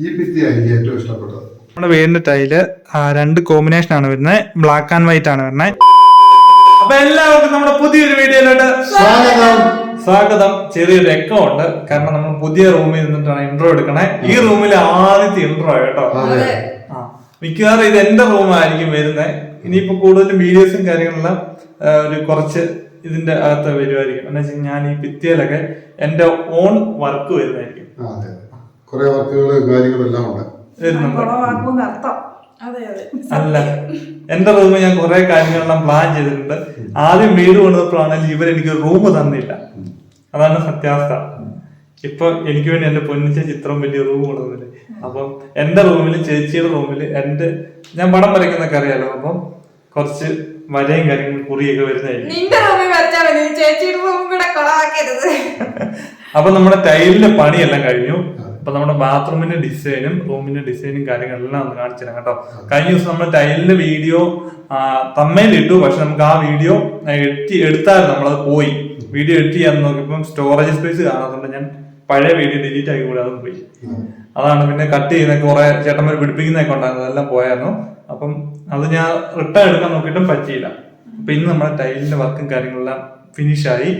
ഈ ഭിത്തിയാണ് എനിക്ക് ഏറ്റവും ഇഷ്ടപ്പെട്ടത്. നമ്മുടെ വീടിന്റെ ടൈൽ രണ്ട് കോമ്പിനേഷൻ ആണ് വരുന്നത്. ബ്ലാക്ക് ആൻഡ് വൈറ്റ് ആണ് വരുന്നത്. അപ്പൊ എല്ലാവർക്കും നമ്മുടെ പുതിയൊരു വീഡിയോയിലോട്ട് സ്വാഗതം. സ്വാഗതം. ചെറിയൊരു എക്കോ ഉണ്ട് കാരണം നമ്മൾ പുതിയ റൂമിൽ നിന്നിട്ടാണ് ഇൻട്രോ എടുക്കണേ. ഈ റൂമിലെ ആദ്യത്തെ ഇൻട്രോ കേട്ടോ. അതെ. ആ മിക്കവാറും ഇത് എന്റെ റൂമായിരിക്കും വരുന്നത് ഇനിയിപ്പോ കൂടുതലും വീഡിയോസും കാര്യങ്ങളെല്ലാം ഒരു കുറച്ച് ഇതിന്റെ അകത്ത് വരുമായിരിക്കും എന്ന് വെച്ചാൽ ഞാൻ ഈ ഭിത്തിയിലൊക്കെ എന്റെ ഓൺ വർക്ക് വരുന്നതായിരിക്കും. കുറെ വർക്കുകൾ കാര്യങ്ങളെല്ലാം ഉണ്ട്. വരുന്നുണ്ട്. കുളവാക്കുമെന്ന് അർത്ഥം. അതെ അതെ. അല്ല എന്റെ റൂമിൽ ഞാൻ കുറെ കാര്യങ്ങളെല്ലാം പ്ലാൻ ചെയ്തിട്ടുണ്ട്. ആദ്യം വീട് കൊണ്ടുവന്നപ്പോഴാണെങ്കിൽ ഇവർ എനിക്ക് റൂം തന്നില്ല. അതാണ് സത്യാവസ്ഥ. ഇപ്പൊ എനിക്ക് വേണ്ടി എന്റെ പൊന്നിച്ച ചിത്രം വലിയ റൂം കൊടുക്കുന്നില്ല അപ്പം എന്റെ റൂമിൽ ചേച്ചിയുടെ റൂമിൽ എന്റെ ഞാൻ പടം വരയ്ക്കുന്നൊക്കെ അറിയാലോ? അപ്പം കുറച്ച് വരയും കാര്യങ്ങളും കുറിയൊക്കെ വരുന്നതായിരിക്കും. നിന്റെ റൂമിൽ വരച്ചാൽ മതി. ചേച്ചിയുടെ റൂം കൂടെ കൊളവാക്കരുത്. അപ്പൊ നമ്മുടെ ടൈലിന്റെ പണിയെല്ലാം കഴിഞ്ഞു. അപ്പൊ നമ്മുടെ ബാത്റൂമിന്റെ ഡിസൈനും റൂമിന്റെ ഡിസൈനും കാര്യങ്ങളെല്ലാം ഒന്ന് കാണിച്ചു തരാം കേട്ടോ. കഴിഞ്ഞ ദിവസം നമ്മൾ ടൈലിന്റെ വീഡിയോ തമ്മയിൽ ഇട്ടു. പക്ഷെ നമുക്ക് ആ വീഡിയോ എഡിറ്റ് എടുത്തായിരുന്നു നമ്മളത് പോയി. വീഡിയോ എഡിറ്റ് ചെയ്യാൻ നോക്കിയപ്പോൾ സ്റ്റോറേജ് സ്പേസ് കാണാത്തതുകൊണ്ട് ഞാൻ പഴയ വീഡിയോ ഡിലീറ്റ് ആക്കി കൂടെ അതും പോയി. അതാണ് പിന്നെ കട്ട് ചെയ്യുന്ന കുറെ ചേട്ടന്മാർ പിടിപ്പിക്കുന്നൊക്കെ ഉണ്ടായിരുന്നു. അതെല്ലാം പോയായിരുന്നു. അപ്പം അത് ഞാൻ റിട്ടേൺ എടുക്കാൻ നോക്കിയിട്ടും പറ്റിയില്ല. അപ്പൊ ഇന്ന് നമ്മുടെ ടൈലിന്റെ വർക്കും കാര്യങ്ങളെല്ലാം ഫിനിഷായി ആയി.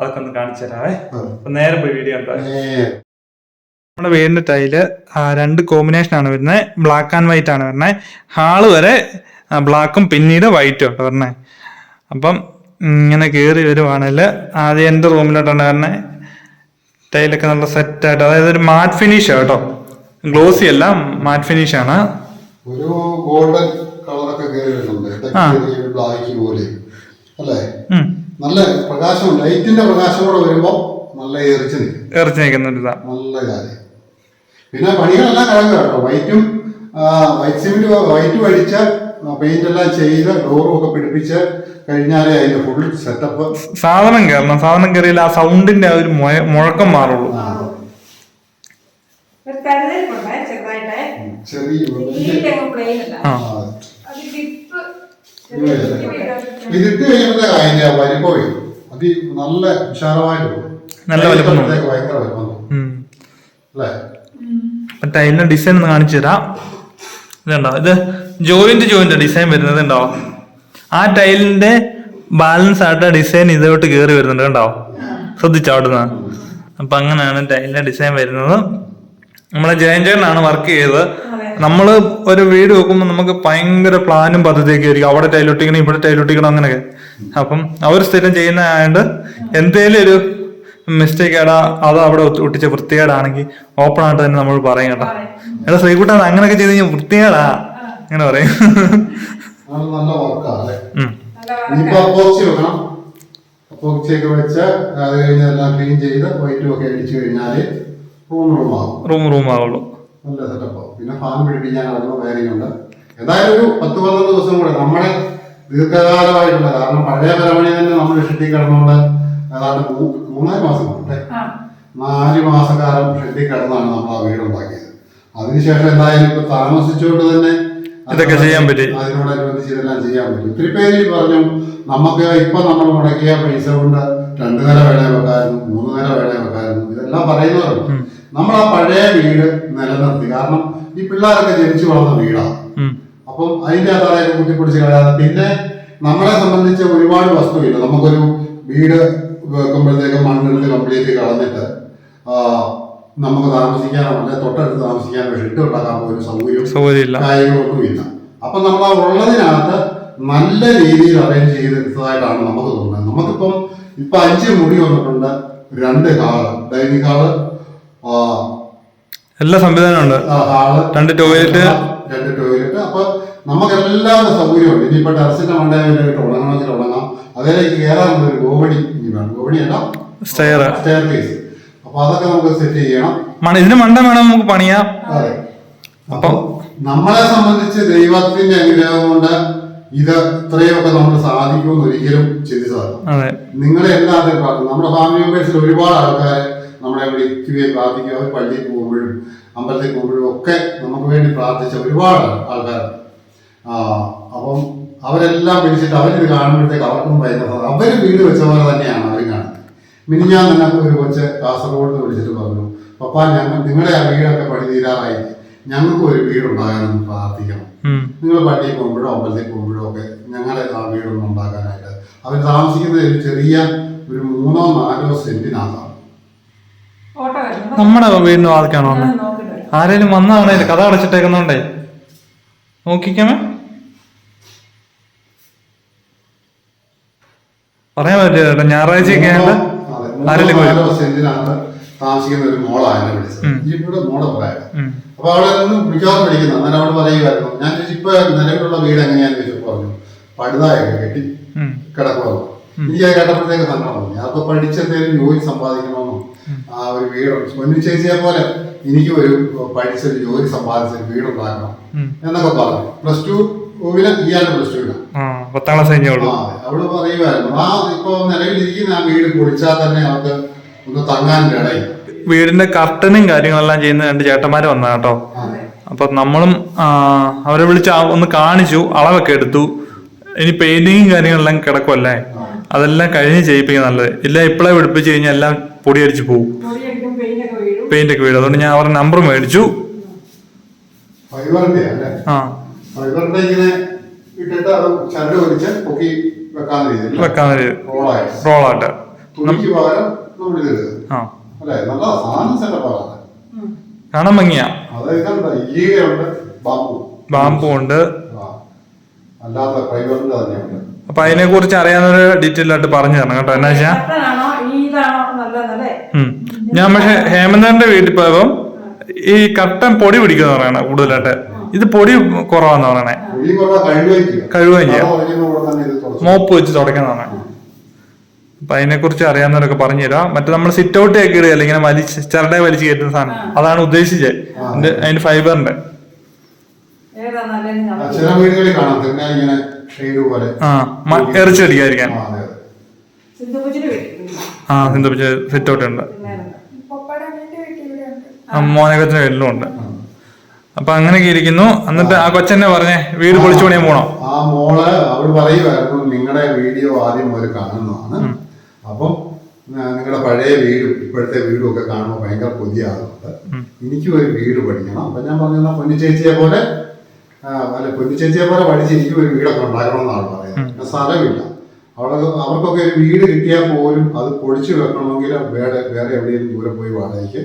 അതൊക്കെ ഒന്ന് കാണിച്ചു തരാവേ അപ്പൊ നേരെ പോയി വീഡിയോ കണ്ടോ. ഏ, നമ്മുടെ വീടിന്റെ ടൈൽ രണ്ട് കോമ്പിനേഷൻ ആണ് വരുന്നത്. ബ്ലാക്ക് ആൻഡ് വൈറ്റ് ആണ് വരുന്നത്. ഹാൾ വരെ ബ്ലാക്കും പിന്നീട് വൈറ്റും ആണ് വരുന്നത്. അപ്പം ഇങ്ങനെ കയറി വരുവാണെങ്കിൽ ആദ്യം എന്റെ റൂമിലോട്ടാണ് വരുന്നത്? ടൈലൊക്കെ നല്ല സെറ്റായിട്ട് അതായത് ഒരു മാറ്റ് ഫിനിഷ് കേട്ടോ. ഗ്ലോസി അല്ല മാറ്റ് ഫിനിഷ് ആണ്. ഒരു ഗോൾഡൻ കളറൊക്കെ കയറി വരുന്നുണ്ട്. ബ്ലാക്ക് പോലെ. അല്ലേ? നല്ല പ്രകാശം ലൈറ്റിന്റെ പ്രകാശം കൂടെ വരുമ്പോ നല്ല എറിച്ച് നിൽക്കും. ഇറച്ചി നിൽക്കുന്ന ഒരു നല്ല കാര്യം. പിന്നെ പണികളെല്ലാം കിടക്കുക കേട്ടോ. വൈറ്റും വൈറ്റ് സിമെന്റ് വൈറ്റ് അടിച്ച പെയിന്റ് എല്ലാം ചെയ്ത് ഡോറും ഒക്കെ പിടിപ്പിച്ച് കഴിഞ്ഞാലേ അതിന്റെ ഫുൾ സെറ്റപ്പ് സാധനം കയറണം സാധനം കയറിയാൽ ആ സൗണ്ടിന്റെ ആ ഒരു മുഴക്കം മാറുള്ളൂ. ഇതിട്ട് അതിന്റെ അത് നല്ല വിശാലമായിട്ട് നല്ല വലിപ്പം ഭയങ്കര വലിപ്പം അല്ലേ? ടൈലിന്റെ ഡിസൈൻ ഒന്ന് കാണിച്ചു തരാം. ഇതുണ്ടോ? ഇത് ജോയിന്റ് ജോയിന്റ് ഡിസൈൻ വരുന്നത് ഉണ്ടോ ആ ടൈലിന്റെ ബാലൻസ് ആയിട്ട് ഡിസൈൻ ഇതോട്ട് കയറി വരുന്നുണ്ട് കണ്ടോ? ശ്രദ്ധിച്ചോ അവിടുന്ന്? അപ്പൊ അങ്ങനെയാണ് ടൈലിന്റെ ഡിസൈൻ വരുന്നത്. നമ്മളെ ജയൻചേട്ടനാണ് വർക്ക് ചെയ്തത്. നമ്മൾ ഒരു വീട് വെക്കുമ്പോൾ നമുക്ക് ഭയങ്കര പ്ലാനും പദ്ധതിയൊക്കെ ആയിരിക്കും. അവിടെ ടൈലൊട്ടിക്കണം ഇവിടെ ടൈലൊട്ടിക്കണം അങ്ങനെയൊക്കെ. അപ്പം അവർ സ്ഥിരം ചെയ്യുന്ന ആയതുകൊണ്ട് എന്തേലും ഒരു മിസ്റ്റേക്ക് ആടാ അത് അവിടെ ഒട്ടി- ഒട്ടിച്ച വൃത്തികേടാണെങ്കിൽ ഓപ്പൺ ആയിട്ട് തന്നെ നമ്മൾ പറയും കേട്ടോ. എടാ ശ്രീകുട്ട അങ്ങനെയൊക്കെ ചെയ്ത് കഴിഞ്ഞാൽ വൃത്തികേടാ. അങ്ങനെ പറയും. വെച്ച് അത് കഴിഞ്ഞ് എല്ലാം ക്ലീൻ ചെയ്ത് വൈറ്റും ഒക്കെ അടിച്ചു റൂം റൂം ആകും റൂം റൂം ആവുള്ളൂ. നല്ല സെറ്റപ്പ് പിന്നെ ഫാൻ പിടിപ്പിക്കാൻ ഉണ്ട്. എന്തായാലും ഒരു പത്ത് പന്ത്രണ്ട് ദിവസം കൂടെ നമ്മുടെ ദീർഘകാലമായിട്ടുള്ള കാരണം പഴയ പരമണി തന്നെ നമ്മൾ ഇഷ്ടത്തിൽ കിടന്നുകൊണ്ട് മൂ- മൂന്നാൽ മാസം അല്ലേ? നാല് മാസക്കാലം ഷെഡിൽ കിടന്നാണ് നമ്മൾ ആ വീട് ഉണ്ടാക്കിയത് അതിനുശേഷം എന്തായാലും ഇപ്പൊ താമസിച്ചുകൊണ്ട് തന്നെ ഇതൊക്കെ ചെയ്യാൻ പറ്റി. അതിനോടനുബന്ധിച്ച് ഇതെല്ലാം ചെയ്യാൻ പറ്റും. ഒത്തിരി പേര് പറഞ്ഞു നമുക്ക് ഇപ്പൊ നമ്മൾ മുടക്കിയ പൈസ കൊണ്ട് രണ്ടു നില വേണേ വെക്കായിരുന്നു മൂന്ന് നില വേണേ വെക്കായിരുന്നു ഇതെല്ലാം പറയുന്നവരുണ്ട്. നമ്മൾ ആ പഴയ വീട് നിലനിർത്തി. കാരണം ഈ പിള്ളേരൊക്കെ ജനിച്ചു വളർന്ന വീടാണ്. അപ്പം അതിന്റെ അതായത് കുത്തിപ്പിടിച്ച് കളയാതെ പിന്നെ നമ്മളെ സംബന്ധിച്ച് ഒരുപാട് വസ്തുവില്ല. നമുക്കൊരു വീട് വെക്കുമ്പോഴത്തേക്ക് മണ്ണെടുത്ത് കംപ്ലീറ്റ് കളഞ്ഞിട്ട് നമുക്ക് താമസിക്കാനോ അല്ലെ തൊട്ടടുത്ത് താമസിക്കാനോ ഷെഡ് ഉണ്ടാക്കാൻ പോലും സൗകര്യം കാര്യങ്ങളൊന്നും കാര്യങ്ങളൊന്നുമില്ല അപ്പൊ നമ്മൾ ആ ഉള്ളതിനകത്ത് നല്ല രീതിയിൽ അറേഞ്ച് ചെയ്തെടുത്തതായിട്ടാണ് നമുക്ക് തോന്നുന്നത്. നമുക്കിപ്പം ഇപ്പൊ അഞ്ച് മുറി വന്നിട്ടുണ്ട് രണ്ട് ഹാൾ ഡൈനിങ് ഹാൾ എല്ലാ സംവിധാനമുണ്ട് ഹാൾ രണ്ട് ടോയ്ലറ്റ് രണ്ട് ടോയ്ലറ്റ് അപ്പൊ നമുക്ക് എല്ലാ സൗകര്യമുണ്ട്. ഇനിയിപ്പോ ടെറസിന്റെ മണ്ടയിലായിട്ട് ഉണങ്ങണമെങ്കിൽ ഉണങ്ങാം. അതിലേക്ക് കയറാനുള്ള ഒരു ഗോവണി ഇനി വേണം. ഗോവണി അല്ല സ്റ്റെയർ സ്റ്റെയർ കേസ് അപ്പൊ അതൊക്കെ നമുക്ക് സെറ്റ് ചെയ്യണം. ഇതിന് മണ്ടം വേണം നമുക്ക് പണിയാം. അതെ. അപ്പൊ നമ്മളെ സംബന്ധിച്ച് ദൈവത്തിന്റെ അനുഗ്രഹം കൊണ്ട് ഇത് ഇത്രയൊക്കെ നമുക്ക് സാധിക്കുമെന്ന് ഒരിക്കലും ചിന്തിച്ചതല്ല. അതെ. നിങ്ങളെ എല്ലാത്തിനും പ്രാർത്ഥന നമ്മുടെ ഫാമിലി മെമ്പേഴ്സിൽ ഒരുപാട് ആൾക്കാർ നമ്മളെ വിളിക്കുകയും പ്രാർത്ഥിക്കുകയും അവർ പള്ളിയിൽ പോകുമ്പോഴും അമ്പലത്തിൽ പോകുമ്പോഴും ഒക്കെ നമുക്ക് വേണ്ടി പ്രാർത്ഥിച്ച ഒരുപാട് ആൾക്കാർ അപ്പം അവരെല്ലാം പിടിച്ചിട്ട് അവരിത് കാണുമ്പോഴത്തേക്ക് അവർക്കും ഭയങ്കര അവർ അവർ വീട് വെച്ച പോലെ തന്നെയാണ് അവരും കാണുന്നത്. മിനിഞ്ഞാൻ തന്നെ ഒരു കൊച്ച് കാസർഗോഡ് നിന്ന് വിളിച്ചിട്ട് പറഞ്ഞു പപ്പാ ഞങ്ങൾ നിങ്ങളുടെ ആ വീടൊക്കെ പണി തീരാറായി ഞങ്ങൾക്ക് ഒരു വീടുണ്ടാകാനൊന്ന് പ്രാർത്ഥിക്കണം. നിങ്ങൾ പള്ളിയിൽ പോകുമ്പോഴോ അമ്പലത്തിൽ പോകുമ്പോഴോ ഒക്കെ ഞങ്ങളെ ആ വീടൊന്നും ഉണ്ടാക്കാനായിട്ട്. അവർ താമസിക്കുന്നത് ഒരു ചെറിയ ഒരു മൂന്നോ നാലോ സെന്റിനാകാം നമ്മുടെ വീടിന് ആൾക്കാണോ? ആരേലും വന്നാണേ കഥ അടച്ചിട്ടേക്കുന്നോണ്ടേ? നോക്കിക്കാമേ പറയാൻ പറ്റില്ല കേട്ടോ. ഞായറാഴ്ചയൊക്കെ ആയിട്ട് ആരെങ്കിലും താമസിക്കുന്ന ഒരു മോളാണ് എന്നെ വിളിച്ചത്. ഇവിടെ മോളെ പറയാം. അപ്പൊ അവിടെ നിന്ന് വിളിക്കാതെ പഠിക്കുന്നു അന്നേരം അവിടെ പറയുമായിരുന്നു ഞാൻ ചോദിച്ചു ഇപ്പൊ നിലവിലുള്ള വീട് എങ്ങനെയാന്ന് ചോദിച്ചു. പറഞ്ഞു പടുതായൊക്കെ കെട്ടി ഉം. കിടക്കുമല്ലോ എനിക്ക് അത് കേട്ടപ്പോഴത്തേക്ക് സങ്കടം തോന്നി. അപ്പൊ പഠിച്ചെന്തേലും ജോലി സമ്പാദിക്കണമെന്നും ആ ഒരു വീടും പൊന്നു ചേച്ചിയെ പോലെ എനിക്ക് ഒരു പഠിച്ചൊരു ജോലി സമ്പാദിച്ച ഒരു വീടുണ്ടാക്കണം എന്നൊക്കെ പറഞ്ഞു. പ്ലസ് ടു ഇയാളുടെ പ്ലസ് ടു ആ പത്താം ക്ലാസ് കഴിഞ്ഞേ ആ അവൾ പറയുമായിരുന്നു ആ ഇപ്പൊ നിലവിലിരിക്കുന്ന ആ വീട് പൊളിച്ചാൽ തന്നെ അവർക്ക് ഒന്ന് തങ്ങാൻ ഇടയില്ല വീടിന്റെ കർട്ടനും കാര്യങ്ങളെല്ലാം ചെയ്യുന്ന രണ്ട് ചേട്ടന്മാര് വന്ന കേട്ടോ. അപ്പൊ നമ്മളും അവരെ വിളിച്ച് ഒന്ന് കാണിച്ചു അളവൊക്കെ എടുത്തു. ഇനി പെയിന്റിങ്ങും കാര്യങ്ങളെല്ലാം കിടക്കുമല്ലേ അതെല്ലാം കഴിഞ്ഞ് ചെയ്യിപ്പിക്കുക നല്ലത്. ഇല്ല ഇപ്പോഴേ പിടിപ്പിച്ച് കഴിഞ്ഞാൽ എല്ലാം പൊടിയടിച്ച് പോകും പെയിന്റ് ഒക്കെ വീഴും. അതുകൊണ്ട് ഞാൻ അവരുടെ നമ്പർ മേടിച്ചു. ആ. ഫൈബറിന്റെ ഇങ്ങനെ ഇട്ടിട്ട് അത് ചരട് വലിച്ച് പൊക്കി രീതിയിൽ റോളായിട്ട്. ആ. കാണാൻ ഭംഗിയാ ബാമ്പു. ഉണ്ട്. അപ്പൊ അതിനെ കുറിച്ച് അറിയാവുന്നൊരു ഡീറ്റെയിൽ ആയിട്ട് പറഞ്ഞു തരണം കേട്ടോ. എന്നാ വെച്ചാ? കട്ടനാണോ ഇതാണോ നല്ലതല്ലേ ഞാൻ പക്ഷെ ഹേമന്തന്റെ വീട്ടിൽ പോയപ്പോ ഈ കട്ടൻ പൊടി പിടിക്കുന്ന പറയണ കൂടുതലായിട്ട്. ഇത് പൊടി കുറവാന്ന് പറയണേ. കഴുകുകയും ചെയ്യാം. കൂടെ തന്നെ ഇത് തുടച്ചു. മോപ്പ് വെച്ച് തുടയ്ക്കുന്ന പറയണേ. അപ്പൊ അതിനെ കുറിച്ച് അറിയാവുന്നവരൊക്കെ പറഞ്ഞു തരാം മറ്റേ നമ്മൾ സിറ്റ് ഔട്ട് ഒക്കെ ഇടുകയല്ലേ ഇങ്ങനെ വലിച്ച് ചരടെ വലിച്ച് കയറ്റുന്ന സാധനം. അതാണ് ഉദ്ദേശിച്ചത്. അതിന്റെ അതിന്റെ ഫൈബറിന്റെ. ആ, പോലെ. ആ മ- ഇറച്ചി അടിക്കാതിരിക്കാൻ ആ, അതെ, അതെ. സിന്ധുപൂച്ചിന് വീട്ടിൽ ആ സിന്ധു സിറ്റ് ഔട്ട് ഉണ്ട്. മോനകത്തിന്റെ വീട്ടിലും ഉണ്ട്. അപ്പൊ അങ്ങനെയൊക്കെ ഇരിക്കുന്നു. എന്നിട്ട് ആ കൊച്ചെന്നെ പറഞ്ഞേ വീട് പൊളിച്ചു പണിയാൻ പോണോ? ആ മോൾ അവൾ പറയുമായിരുന്നു നിങ്ങളുടെ വീഡിയോ ആദ്യം മുതൽ കാണുന്നതാണ്. അപ്പം നിങ്ങളുടെ പഴയ വീടും ഇപ്പോഴത്തെ വീടും ഒക്കെ കാണുമ്പോൾ ഭയങ്കര കൊതിയാകുന്നുണ്ട്. എനിക്കും ഒരു വീട് പഠിക്കണം അപ്പൊ ഞാൻ പറഞ്ഞ പൊന്നു ചേച്ചിയെ പോലെ അല്ല പൊന്നു ചേച്ചിയെ പോലെ പഠിച്ച് എനിക്കും ഒരു വീടൊക്കെ ഉണ്ടാക്കണം എന്നാണ് പറയുന്നത്. സ്ഥലമില്ല. അവിടെ അവർക്കൊക്കെ ഒരു വീട് കിട്ടിയാൽ പോലും അത് പൊളിച്ചു വെക്കണമെങ്കിൽ വേറെ വേറെ എവിടെയെങ്കിലും ദൂരെ പോയി വാടകയ്ക്ക്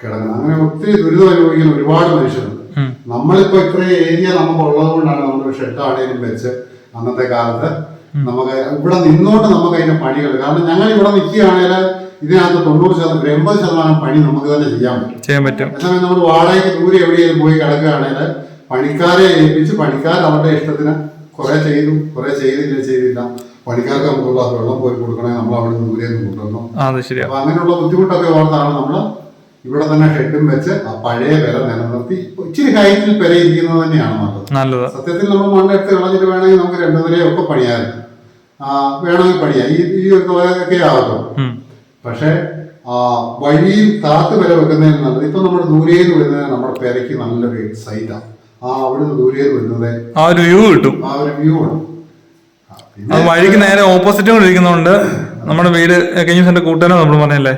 കിടക്കണം അങ്ങനെ ഒത്തിരി ദുരിതം അനുഭവിക്കുന്ന ഒരുപാട് മനുഷ്യരുണ്ട്. നമ്മളിപ്പോ ഇത്രയും ഏരിയ നമുക്ക് ഉള്ളത് കൊണ്ടാണ് നമ്മൾ ഷെഡ് ആണേലും വെച്ച് അന്നത്തെ കാലത്ത് നമുക്ക് ഇവിടെ നിന്നോണ്ട് നമുക്ക് അതിന്റെ പണികൾ കാരണം ഞങ്ങൾ ഇവിടെ നിൽക്കുകയാണെങ്കിൽ ഇതിനകത്ത് തൊണ്ണൂറ് ശതമാനം എൺപത് ശതമാനം പണി നമുക്ക് തന്നെ ചെയ്യാൻ പറ്റും. ചെയ്യാൻ പറ്റും. അതേസമയം നമ്മൾ വാടകയ്ക്ക് ദൂരെ എവിടെയെങ്കിലും പോയി കിടക്കുകയാണെങ്കിൽ പണിക്കാരെ ഏൽപ്പിച്ച് പണിക്കാർ അവരുടെ ഇഷ്ടത്തിന് കുറെ ചെയ്തു കുറെ ചെയ്തില്ല ചെയ്തില്ല. പണിക്കാർക്ക് നമുക്കുള്ള വെള്ളം പോയി കൊടുക്കണേ നമ്മൾ അവിടെ ദൂരെ നിന്ന് കൊണ്ടുവന്നു. അപ്പൊ അങ്ങനെയുള്ള ബുദ്ധിമുട്ടൊക്കെ ഓർത്താണ് നമ്മൾ ഇവിടെ തന്നെ ഷെഡും വെച്ച് ആ പഴയ വില നിലനിർത്തി ഇച്ചിരി ഹൈറ്റിൽ പെരയിരിക്കുന്നത് തന്നെയാണ് നല്ലത്. നല്ലത്. സത്യത്തിൽ നമ്മൾ മണ്ണെടുത്ത് കളഞ്ഞിട്ട് വേണമെങ്കിൽ നമുക്ക് രണ്ടു നിലയൊക്കെ പണിയായിരുന്നു ആ, വേണമെങ്കിൽ പണിയാം. ഈ ഈ ഒരു നിലയൊക്കെ ആകത്തുള്ളൂ ഉം. പക്ഷേ ആ, വഴിയിൽ താത്ത് വില വെക്കുന്നതിന് നല്ലത്. ഇപ്പൊ നമ്മുടെ ദൂരയിൽ വരുന്നത് നമ്മുടെ പെരയ്ക്ക് നല്ലൊരു സൈറ്റാണ് ആ. അവിടുന്ന് ദൂരയിൽ വരുന്നത് ആ ഒരു വ്യൂ കിട്ടും. ആ ഒരു വ്യൂ ആണ്. അത് വഴിക്ക് നേരെ ഓപ്പോസിറ്റ് കൊണ്ടിരിക്കുന്നതുകൊണ്ട് ഇരിക്കുന്നതുകൊണ്ട് നമ്മുടെ വീട് കഴിഞ്ഞ ദിവസം നമ്മൾ പറഞ്ഞല്ലേ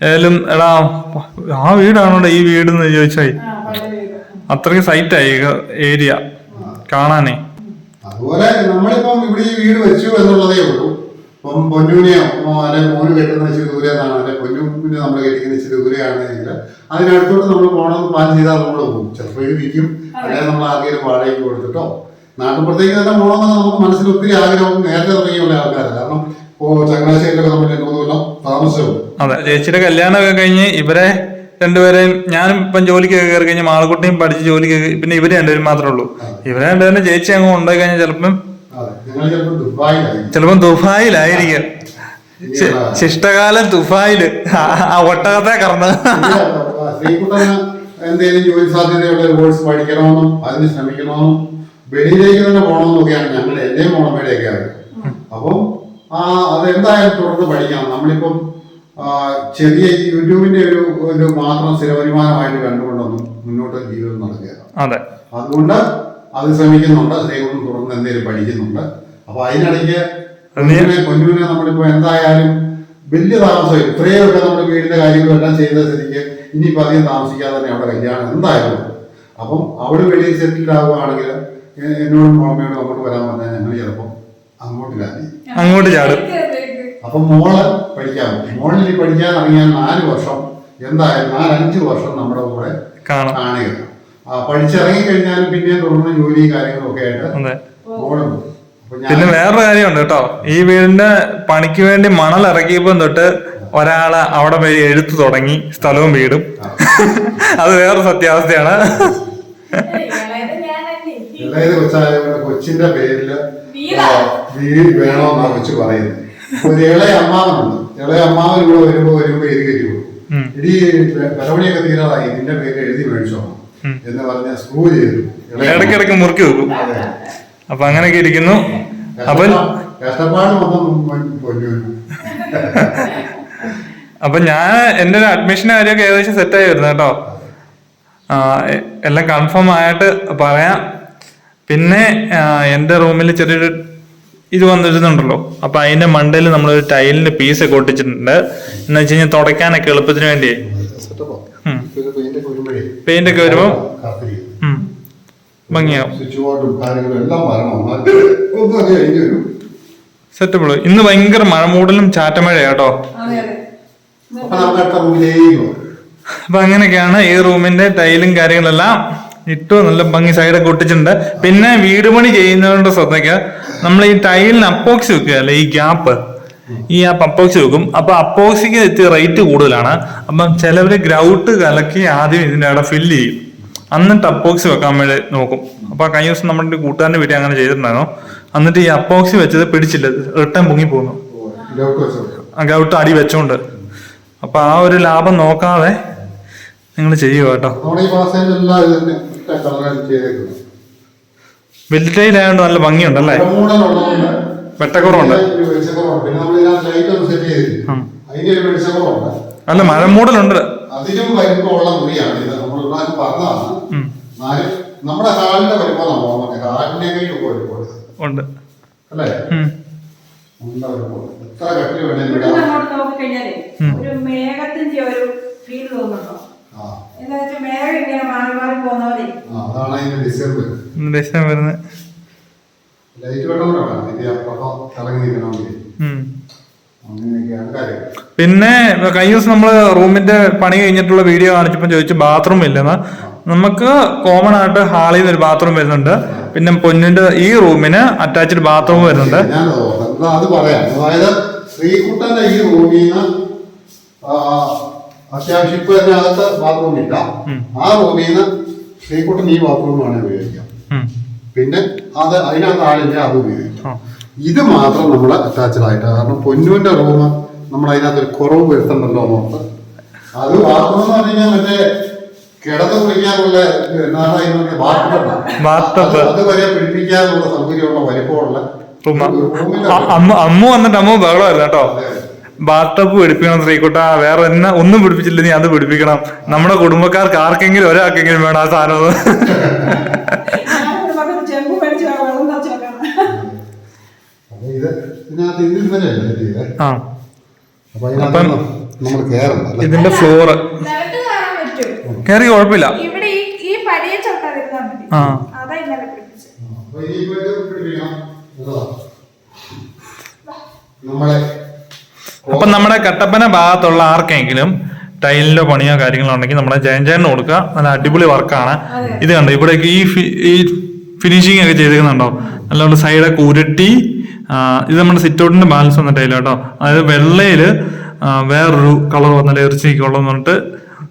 ഏതായാലും എടാ ആ വീടാണോ ഈ വീട് എന്ന് ചോദിച്ചായി. അത്രയ്ക്ക് സൈറ്റായി ഏരിയ കാണാനേ. അതുപോലെ നമ്മളിപ്പം ഇവിടെ ഈ വീട് വെച്ചു എന്നുള്ളതേ ഉള്ളൂ. ഇപ്പം പൊന്നൂനെയോ അല്ലെ മോന് കെട്ടുന്ന ഇച്ചിരി ദൂരെ എന്നാണ്. അല്ലെ പൊന്നൂന് നമ്മൾ കെട്ടിക്കുന്ന ഇച്ചിരി ദൂരെയാണെങ്കിൽ അതിനടുത്തോട്ട് നമ്മൾ പോകണം പ്ലാൻ ചെയ്താൽ നമ്മൾ പോകും. ചിലപ്പോൾ ഇരിക്കും അല്ലെങ്കിൽ നമ്മൾ ആർക്കെങ്കിലും വാടകയ്ക്ക് കൊടുത്തിട്ടോ. നാട്ടിൻപുറത്തേക്ക് തന്നെ പോകണമെന്ന് നമുക്ക് മനസ്സിൽ ഒത്തിരി ആഗ്രഹം നേരത്തെ തുടങ്ങിയുള്ള ആൾക്കാർ കാരണം ഓ ചങ്ങനാശ്ശേരിയിലൊക്കെ നമ്മൾ കൊല്ലം താമസവും. അതെ. ചേച്ചിയുടെ കല്യാണമൊക്കെ കഴിഞ്ഞ് ഇവരെ രണ്ടുപേരെയും ഞാനും ഇപ്പം ജോലിക്ക് കയറി കഴിഞ്ഞ് മാളക്കുട്ടിയും പഠിച്ച് ജോലിക്ക് പിന്നെ ഇവർ രണ്ടുപേരും മാത്രമേ ഉള്ളൂ. ഇവരെ രണ്ടുപേരും ചേച്ചി അങ്ങ് ഉണ്ടായി കഴിഞ്ഞാൽ ചിലപ്പം ചിലപ്പം ദുബായിലായിരിക്കും. ശിഷ്ടകാലം ദുബായിൽ ആ ഒട്ടകത്തെ കറന്ന്. എന്തെങ്കിലും ജോലി സാധ്യതയുള്ള കോഴ്സ് പഠിക്കണമെന്നും അതിന് ശ്രമിക്കണമെന്നും വെളിയിലേക്ക് തന്നെ പോകണമെന്നൊക്കെയാണ് ഞങ്ങൾ എന്റെയും മോളമ്മയുടെയൊക്കെ ആഗ്രഹം അപ്പം ആ അതെന്തായാലും തുടർന്ന് പഠിക്കാം. നമ്മളിപ്പം ചെറിയ യൂട്യൂബിന്റെ ഒരു ഒരു മാത്രം സ്ഥിര വരുമാനമായിട്ട് കണ്ടുകൊണ്ടൊന്നും മുന്നോട്ട് ജീവിതം നടക്കുകയാണ് അതെ. അതുകൊണ്ട് അത് ശ്രമിക്കുന്നുണ്ട് ദൈവം തുടർന്ന് എന്തെങ്കിലും പഠിക്കുന്നുണ്ട്. അപ്പൊ അതിനിടയ്ക്ക് പൊന്നുവിനെ നമ്മളിപ്പോ എന്തായാലും വലിയ താമസം ഇത്രയൊക്കെ നമ്മുടെ വീടിന്റെ കാര്യങ്ങളെല്ലാം ചെയ്ത സ്ഥിതിക്ക് ഇനിയിപ്പോ അധികം താമസിക്കാതെ തന്നെ അവിടെ കല്യാണം എന്തായാലും. അപ്പം അവിടെ വെളിയിൽ സെറ്റിൽ ആവുകയാണെങ്കിൽ എന്നോടും മോളമ്മയോടും അങ്ങോട്ട് വരാൻ പറഞ്ഞാൽ ഞങ്ങൾ ചിലപ്പോൾ അങ്ങോട്ട് കാര്യം അങ്ങോട്ട് ചാടും. അപ്പൊ മോൾ പഠിക്കാൻ മോളിൽ പഠിക്കാൻ ഇറങ്ങിയാൽ നാല് വർഷം എന്തായാലും നാലഞ്ച് വർഷം നമ്മുടെ കൂടെ കാണാം. കാണുക. പഠിച്ചിറങ്ങി കഴിഞ്ഞാൽ പിന്നെ തുടർന്ന് ജോലിയും കാര്യങ്ങളൊക്കെ ആയിട്ട് മോൾ പിന്നെ വേറൊരു കാര്യമുണ്ട് കേട്ടോ. ഈ വീടിന്റെ പണിക്ക് വേണ്ടി മണൽ ഇറക്കിയപ്പം തൊട്ട് ഒരാൾ അവിടെ പോയി എഴുത്തു തുടങ്ങി സ്ഥലവും വീടും. അത് വേറെ സത്യാവസ്ഥയാണ്. കൊച്ചിന്റെ പേരിൽ വീടാ. വേണമെന്നാ വെച്ച് പറയുന്നത്. ഒരു ഇളയ അമ്മാവനുണ്ട്. ഇളയ അമ്മാവൻ ഇവിടെ വരുമ്പോ വരുമ്പോ എഴുതി കയറ്റി കൊടുക്കും. ഉം. ഇടി പരമണിയൊക്കെ തീരാറായി. നിന്റെ പേര് എഴുതി മേടിച്ചോ. എന്ന് പറഞ്ഞ സ്ക്രൂ ചെയ്തു. ഇടയ്ക്കിടയ്ക്ക് മുറുക്കി വെക്കും. അതെ. അപ്പൊ അങ്ങനെയൊക്കെ ഇരിക്കുന്നു. അപ്പൊ കഷ്ടപ്പാ- കഷ്ടപ്പാട് അപ്പൊ ഞാൻ എന്റെ ഒരു അഡ്മിഷൻ കാര്യമൊക്കെ ഏകദേശം സെറ്റ് ആയി വരുന്നു കേട്ടോ. എല്ലാം കൺഫേം ആയിട്ട് പറയാം. പിന്നെ എന്റെ എന്റെ റൂമിൽ ചെറിയൊരു ഇത് വന്നിരുന്നുണ്ടല്ലോ. അപ്പൊ അതിന്റെ മണ്ടയിൽ നമ്മൾ ഒരു ടൈലിന്റെ പീസ് ഒക്കെ ഒട്ടിച്ചിട്ടുണ്ട്. എന്ന് വെച്ച് കഴിഞ്ഞാൽ തുടയ്ക്കാനൊക്കെ എളുപ്പത്തിന് വേണ്ടി. പെയിന്റ് ഒക്കെ വരുമ്പോ ഭംഗിയാവും. ഇന്ന് ഭയങ്കര മഴമൂടലും ചാറ്റമഴ കേട്ടോ. അപ്പൊ അങ്ങനെയൊക്കെയാണ് ഈ റൂമിന്റെ ടൈലും കാര്യങ്ങളെല്ലാം ഇട്ടു നല്ല ഭംഗി സൈഡൊക്കെ ഒട്ടിച്ചിട്ടുണ്ട്. പിന്നെ വീട് പണി ചെയ്യുന്നവരുടെ ശ്രദ്ധയ്ക്ക നമ്മൾ ഈ ടൈലിന് അപ്പോക്സി വെക്കുക അല്ലെ ഈ ഗ്യാപ്പ്? ഈ ആപ്പ് അപ്പോക്സി വെക്കും. അപ്പൊ അപ്പോക്സിക്ക് എത്തിയ റേറ്റ് കൂടുതലാണ്. അപ്പം ചിലവര് ഗ്രൗട്ട് കലക്കി ആദ്യം ഇതിന്റെ അവിടെ ഫില്ല് ചെയ്യും. എന്നിട്ട് അപ്പോക്സി വെക്കാൻ വേണ്ടി നോക്കും. അപ്പൊ കഴിഞ്ഞ ദിവസം നമ്മുടെ കൂട്ടുകാരന്റെ വീട്ടിൽ അങ്ങനെ ചെയ്തിട്ടുണ്ടായിരുന്നു. എന്നിട്ട് ഈ അപ്പോക്സി വെച്ചത് പിടിച്ചില്ല. റിട്ടേൺ പൊങ്ങി പോകുന്നു ഗ്രൗട്ട് അടി വെച്ചോണ്ട്. അപ്പൊ ആ ഒരു ലാഭം നോക്കാതെ നിങ്ങൾ ചെയ്യുക കേട്ടോ. കളറാണ് ചെയ്തേക്കുന്നത് വെല്ലിട്ടയിലായോണ്ട് നല്ല ഭംഗിയുണ്ടല്ലേ? അല്ലേ വെട്ടക്കുറവുണ്ട്. അല്ല നമ്മൾ മഴമൂടലുണ്ട്. അതിനും വലിപ്പമുള്ള മുറിയാണ് ഇത്. നമ്മൾ പറഞ്ഞതാണ്. എന്നാലും നമ്മുടെ കാലിന്റെ പറഞ്ഞത് കാലിന്റെ ഉണ്ട്. അല്ലേ? എത്ര കട്ടി ഒരു മേഘത്തിന്റെ ഒരു ഫീൽ തോന്നുന്നുണ്ടോ? അതാണ് അതിന്റെ ഡിസൈൻ ഡിസൈൻ വരുന്നത്. പിന്നെ കഴിഞ്ഞ ദിവസം നമ്മൾ റൂമിന്റെ പണി കഴിഞ്ഞിട്ടുള്ള വീഡിയോ കാണിച്ചപ്പോൾ ചോദിച്ചു ബാത്റൂം ഇല്ലെന്ന്. നമുക്ക് കോമൺ ആയിട്ട് ഹാളിൽ നിന്ന് ഒരു ബാത്റൂം വരുന്നുണ്ട്. പിന്നെ പൊന്നിന്റെ ഈ റൂമിന് അറ്റാച്ച്ഡ് ബാത്റൂം വരുന്നുണ്ട്. അത് പറയാം. അതായത് ശ്രീകുട്ടന്റെ ഈ റൂമിൽ നിന്ന് അത്യാവശ്യം ഇപ്പൊ അതിനകത്ത് ബാത്റൂം ഇല്ല. ആ റൂമിൽ നിന്ന് ശ്രീകുട്ടൻ ഈ ബാത്റൂം വേണേൽ ഉപയോഗിക്കാം പിന്നെ അത് അതിനകത്ത് ആളില്ല അത് ഉപയോഗിക്കാം ഇത് മാത്രം നമ്മൾ അറ്റാച്ച്ഡ് ആയിട്ട് കാരണം പൊന്നുവിന്റെ റൂം നമ്മൾ അതിനകത്ത് ഒരു കുറവ് വരുത്തണ്ടല്ലോ എന്നോർത്ത് അത് ബാത്റൂം എന്ന് പറഞ്ഞു കഴിഞ്ഞാൽ മറ്റേ കിടന്ന് കുളിക്കാനുള്ള ബാത്റൂം Bathtub. അത് വരെ പിടിപ്പിക്കാനുള്ള സൗകര്യമുള്ള വലിപ്പമുള്ള അമ്മു വന്നിട്ട് അമ്മ ബഹളമല്ല കേട്ടോ. ബാത്തപ്പ് പിടിപ്പിക്കണം ശ്രീകുട്ട. വേറെ എന്നാ ഒന്നും പിടിപ്പിച്ചില്ല നീ അത് പിടിപ്പിക്കണം. നമ്മുടെ കുടുംബക്കാർക്ക് ആർക്കെങ്കിലും ഒരാൾക്കെങ്കിലും വേണം ആ സാധനം ഇതിന്റെ ഫ്ലോറ്. കയറി കുഴപ്പമില്ല. ആ. നമ്മളെ അപ്പൊ നമ്മുടെ കട്ടപ്പന ഭാഗത്തുള്ള ആർക്കെങ്കിലും ടൈലിലോ പണിയോ കാര്യങ്ങളോ ഉണ്ടെങ്കിൽ നമ്മുടെ ജയൻജയന് കൊടുക്കുക. നല്ല അടിപൊളി വർക്കാണ്. ഇത് കണ്ടോ ഇവിടെ ഈ ഈ ഫിനിഷിംഗ് ഒക്കെ ചെയ്തിരിക്കുന്നുണ്ടോ? നല്ലോണം സൈഡൊക്കെ ഉരുട്ടി ഇത് നമ്മുടെ സിറ്റൗട്ടിന്റെ ബാലൻസ് വന്ന ടൈല കേട്ടോ. അതായത് വെള്ളയിൽ വേറൊരു കളർ വന്ന എന്ന് പറഞ്ഞിട്ട്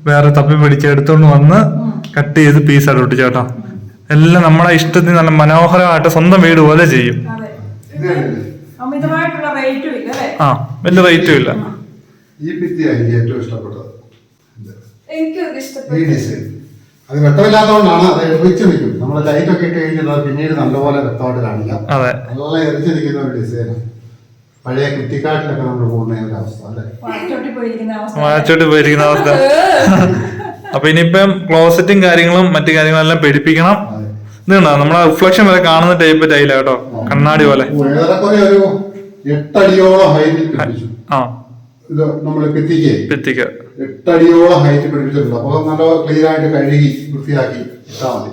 വേറെ തപ്പി പിടിച്ച് എടുത്തോണ്ട് വന്ന് കട്ട് ചെയ്ത് പീസായിട്ട് ഒട്ടിച്ചു കേട്ടോ. എല്ലാം നമ്മുടെ ഇഷ്ടത്തിന് നല്ല മനോഹരമായിട്ട് സ്വന്തം വീട് പോലെ ചെയ്യും? അമിതമായിട്ടുള്ള റേറ്റും ഇല്ല അല്ലേ? ആ വലിയ റേറ്റും ഇല്ല. ഈ ഭിത്തിയാണ് എനിക്ക് ഏറ്റവും ഇഷ്ടപ്പെട്ടത് എനിക്ക് ഈ ഇഷ്ടപ്പെട്ടു. ഡിസൈൻ അത് വെട്ടമില്ലാത്തതുകൊണ്ടാണ് അത് എറിച്ച് നിൽക്കും നമ്മൾ ലൈറ്റ് ഒക്കെ ഇട്ട് കഴിഞ്ഞാൽ അത് പിന്നീട് നല്ലപോലെ വ്യക്തമായിട്ട് കാണിക്കാം അതെ. നല്ല എറിച്ച് നിൽക്കുന്ന ഒരു ഡിസൈൻ പഴയ കുറ്റിക്കാട്ടിലൊക്കെ നമ്മൾ പോകുന്ന ഒരു അവസ്ഥ അല്ലേ? വാച്ചോട്ടി പോയിരിക്കുന്ന അവസ്ഥ. പോയിരിക്കുന്ന അവസ്ഥ. അപ്പൊ ഇനിയിപ്പം ക്ലോസറ്റും കാര്യങ്ങളും മറ്റു കാര്യങ്ങളെല്ലാം പിടിപ്പിക്കണം. അതെ. നമ്മളെ റിഫ്ലക്ഷൻ വരെ കാണുന്ന ടൈപ്പ് ടൈല കേട്ടോ. കണ്ണാടി പോലെ. ഏറെക്കുറെ ഒരു എട്ടടിയോളം ഹൈറ്റിൽ പിടിപ്പിച്ചു. ആ. ഇത് നമ്മൾ ഭിത്തിക്ക് ഭിത്തിക്ക് എട്ടടിയോളം ഹൈറ്റ് പിടിപ്പിച്ചിട്ടുണ്ട്. അപ്പോൾ നല്ല ക്ലീൻ ആയിട്ട് കഴുകി വൃത്തിയാക്കി ഇട്ടാൽ മതി.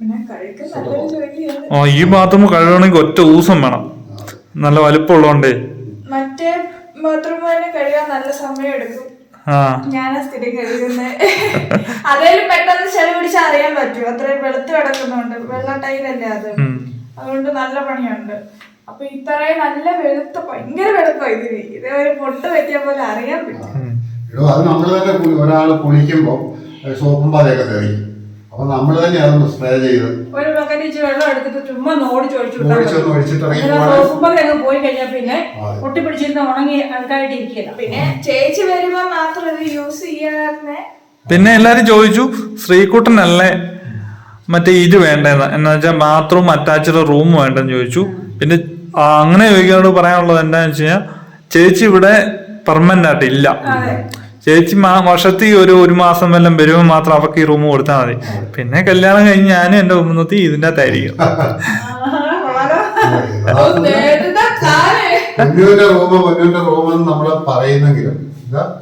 പിന്നെ കഴുക്ക് നല്ലൊരു ജോലിയാണ് ആ ഈ ബാത്റൂം കഴുകണമെങ്കിൽ ഒറ്റ ദിവസം വേണം. നല്ല വലിപ്പമുള്ളതുകൊണ്ടേ. മറ്റേ ബാത്റൂം കഴുകാൻ നല്ല സമയം എടുക്കും. ഞാനാ സ്ഥിരം കഴുകുന്നത് അതേലും പെട്ടെന്ന് ചെളി പിടിച്ചാൽ അറിയാൻ പറ്റും. അത്രയും വെളുത്ത് കിടക്കുന്നുണ്ട്. വെള്ള ടൈലല്ലേ അത്. അതുകൊണ്ട് നല്ല പണിയുണ്ട്. അപ്പൊ ഇത്രയും നല്ല വെളുത്ത ഭയങ്കര വെളുത്തോ ഇതിന് ഇതേ? ഒരു പൊട്ട് പറ്റിയ പോലെ അറിയാൻ പറ്റും അത് നമ്മൾ തന്നെ ഒരാൾ കുളിക്കുമ്പോൾ സോപ്പും പാലൊക്കെ തെറിയും അപ്പൊ നമ്മൾ തന്നെയാണ് സ്പ്രേ ചെയ്ത് ഒരു ബക്കറ്റ് ഇച്ചിരി വെള്ളം എടുത്തിട്ട് ചുമ്മാ നോടി ഒഴിച്ചു ഓടിച്ചൊന്ന് ഒഴിച്ചിട്ട് ഇറങ്ങി അങ്ങനെ പോവാൻ. സോപ്പുമ്പോൾ പോയി കഴിഞ്ഞാൽ പിന്നെ. ഒട്ടിപ്പിടിച്ചിരുന്ന് ഉണങ്ങി അഴുക്കായിട്ട് ഇരിക്കില്ല പിന്നെ ചേച്ചി വരുമ്പോ മാത്രം ഇത് യൂസ് ചെയ്യാതെ പിന്നെ എല്ലാരും ചോദിച്ചു ശ്രീകുട്ടനല്ലേ മറ്റേ ഇത് വേണ്ടെന്ന് എന്ന് വെച്ചാൽ ബാത്റൂം അറ്റാച്ച്ഡ് റൂം വേണ്ടെന്ന് ചോദിച്ചു. പിന്നെ അങ്ങനെ ചോദിക്കാനോട് പറയാനുള്ളത് എന്താണെന്ന് വെച്ച് കഴിഞ്ഞാൽ ചേച്ചി ഇവിടെ പെർമനന്റ് ആയിട്ട് ഇല്ല. ചേച്ചി മാ വർഷത്തിൽ ഒരു ഒരു മാസം വല്ലതും വരുമ്പോൾ മാത്രം അവർക്ക് ഈ റൂം കൊടുത്താൽ മതി. പിന്നെ കല്യാണം കഴിഞ്ഞ് ഞാനും എന്റെ ഉമ്മത്തി ഇതിന്റെ അകത്തായിരിക്കും റൂമ് നമ്മൾ പറയുന്നെങ്കിലും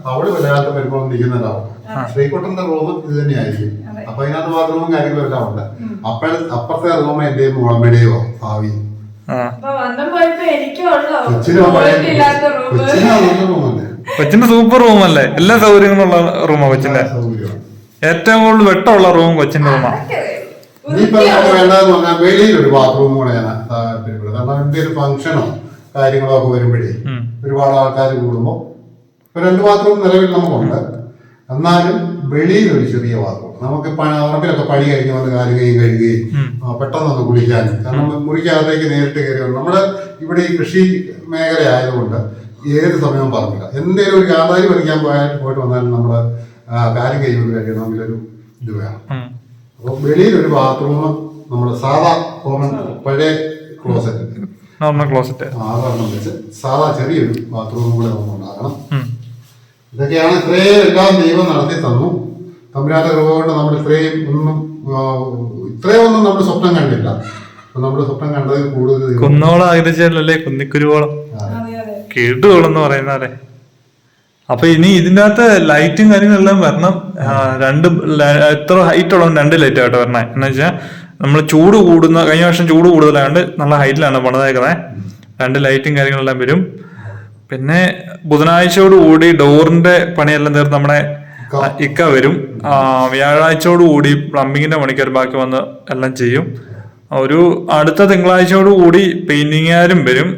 അവൾ വല്ലാത്ത വരുമ്പോൾ നിൽക്കുന്നുണ്ടാവും ശ്രീകുട്ടന്റെ റൂം ഇത് തന്നെയായിരിക്കും. അപ്പൊ അതിനകത്ത് ബാത്റൂമും കാര്യങ്ങളും എല്ലാം ഉണ്ട്. അപ്പഴ അപ്പുറത്തെ റൂം എന്റെയും മുളമ്പടയോ ഭാവി? കൊച്ചിന്റെ സൂപ്പർ റൂം അല്ലേ? നല്ല സൗകര്യങ്ങളും ഉള്ള എല്ലാ സൗകര്യങ്ങളുള്ള റൂമാ കൊച്ചിന്റെ ഏറ്റവും കൂടുതൽ വെട്ടമുള്ള റൂം കൊച്ചിന്റെ റൂമാ ഇനിയിപ്പോ നമുക്ക് വേണ്ടതെന്ന് പറഞ്ഞാൽ വെളിയിൽ ഒരു ബാത്റൂം കൂടെ ഞാൻ താല്പര്യപ്പെടുന്നത് കാരണം എന്തെങ്കിലും ഫംഗ്ഷനോ കാര്യങ്ങളോ ഒക്കെ വരുമ്പോഴേ ഒരുപാട് ആൾക്കാർ കൂടുമ്പോൾ ഇപ്പൊ രണ്ട് ബാത്റൂം നിലവിൽ നമുക്കുണ്ട്. എന്നാലും വെളിയിൽ ഒരു ചെറിയ ബാത്റൂം. നമുക്ക് ഉറപ്പിലൊക്കെ പണി കഴിഞ്ഞ് വന്ന് കാലുകയും കഴുകുകയും പെട്ടെന്ന് പെട്ടെന്നൊന്ന് കുളിക്കാൻ. കാരണം മുറിക്കകത്തേക്ക് നേരിട്ട് കയറി വന്നു നമ്മുടെ ഇവിടെ ഈ കൃഷി മേഖല ആയതുകൊണ്ട് ഏത് സമയവും പറഞ്ഞില്ല. എന്തെങ്കിലും ഒരു കാന്താരി പറിക്കാൻ പോയാൽ പോയിട്ട് വന്നാലും നമ്മൾ കാര്യം കൈ കൊണ്ട് കഴിയണമെങ്കിൽ ഒരു ഇത് വേണം. അപ്പൊ അപ്പോൾ വെളിയിൽ ഒരു ബാത്റൂം നമ്മൾ സാധാ കോമൺ പഴയ ക്ലോസറ്റ് നോർമൽ ക്ലോസറ്റ് വെച്ച് സാധാ ചെറിയൊരു ബാത്റൂം കൂടെ നമുക്ക് ഉണ്ടാകണം. ഇതൊക്കെയാണ് ഇത്രയും എല്ലാം ദൈവം നടത്തി തന്നു. തമ്പുരാന്റെ കൃപ കൊണ്ട് നമ്മൾ ഇത്രയും ഒന്നും ആ, ഇത്രയും ഒന്നും നമ്മൾ സ്വപ്നം കണ്ടില്ല. നമ്മുടെ സ്വപ്നം കണ്ടതിൽ കൂടുതൽ കുന്നോളം ആഗ്രഹിച്ചല്ലേ കുന്നിക്കുരുവോളം. കേട്ടുകോളം എന്ന് പറയുന്നല്ലേ അപ്പൊ ഇനി ഇതിന്റെ അകത്ത് ലൈറ്റും കാര്യങ്ങളെല്ലാം വരണം. രണ്ട് എത്ര ഹൈറ്റ് ഉള്ള രണ്ട് ലൈറ്റ് ആയിട്ട് വരണേ. എന്ന് വെച്ചാൽ നമ്മൾ ചൂട് കൂടുന്ന കഴിഞ്ഞ വർഷം ചൂട് കൂടുതലായതുകൊണ്ട് നല്ല ഹൈറ്റിലാണ് പണിതേക്കുന്നത് രണ്ട് ലൈറ്റും കാര്യങ്ങളെല്ലാം വരും. പിന്നെ ബുധനാഴ്ചയോടുകൂടി ഡോറിന്റെ പണിയെല്ലാം തീർന്ന് നമ്മുടെ ഇക്ക. വരും. വ്യാഴാഴ്ചയോടുകൂടി വ്യാഴാഴ്ചയോട് കൂടി പ്ലംബിങ്ങിന്റെ പണിക്കാർ ബാക്കി വന്ന് എല്ലാം ചെയ്യും. ഒരു അടുത്ത തിങ്കളാഴ്ചയോട് കൂടി പെയിന്റിങ്ങുകാരും വരും.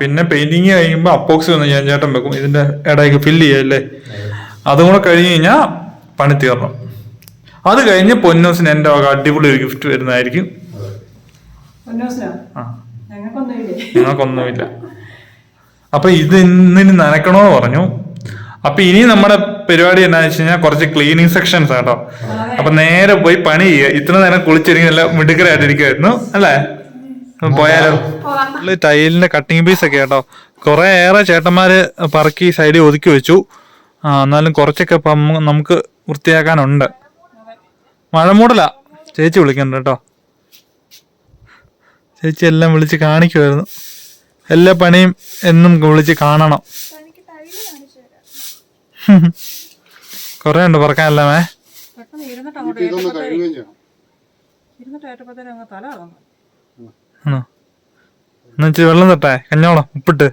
പിന്നെ പെയിന്റിങ് കഴിയുമ്പോൾ അപ്പോക്സി വന്ന് ഞാൻ ചേട്ടൻ വെക്കും. ഇതിന്റെ ഇടയ്ക്ക് ഫില്ല് ചെയ്യല്ലേ? അതും കൂടെ കഴിഞ്ഞ് കഴിഞ്ഞാൽ പണി തീർന്നു. അത് കഴിഞ്ഞ് പൊന്നൂസിന് എന്റെ വക അടിപൊളി ഒരു ഗിഫ്റ്റ് വരുന്നതായിരിക്കും. പൊന്നൂസിനോ? ആ. ഞങ്ങൾക്കൊന്നുമില്ലേ? ഞങ്ങൾക്കൊന്നുമില്ല. അപ്പൊ ഇത് ഇന്നിന് നനക്കണോ പറഞ്ഞു. അപ്പൊ ഇനി നമ്മുടെ പരിപാടി എന്നാന്ന് വെച്ച് കഴിഞ്ഞാൽ കുറച്ച് ക്ലീനിങ് സെക്ഷൻസ് ആട്ടോ അപ്പൊ നേരെ പോയി പണി ചെയ്യുക. ഇത്ര നേരം കുളിച്ചിരിക്കും നല്ല മിടുക്കരായിട്ടിരിക്കുമായിരുന്നു അല്ലേ? പോയാലോ? ടൈലിന്റെ കട്ടിങ് പീസ് ഒക്കെ കേട്ടോ. കുറെ ഏറെ ചേട്ടന്മാര് പറക്കി സൈഡിൽ ഒതുക്കി വെച്ചു. ആ എന്നാലും കുറച്ചൊക്കെ നമുക്ക് വൃത്തിയാക്കാനുണ്ട്. മഴ മൂടല. ചേച്ചി വിളിക്കണ്ട കേട്ടോ. ചേച്ചി എല്ലാം വിളിച്ച് കാണിക്കുമായിരുന്നു എല്ലാ പണിയും എന്നും വിളിച്ച് കാണണം. കൊറേ ഉണ്ട് പറക്കാനല്ലേ പെട്ടെന്ന് ഇരുന്നിട്ട് അങ്ങോട്ട് ഇതൊന്ന് കഴുകുകയും ചെയ്യണം ഇരുന്നിട്ട് ഏറ്റപ്പോഴത്തേനും അങ്ങ് തല കറങ്ങും ആണോ? എന്നാ വെള്ളം തട്ടെ കഞ്ഞോളം ഉപ്പിട്ട്.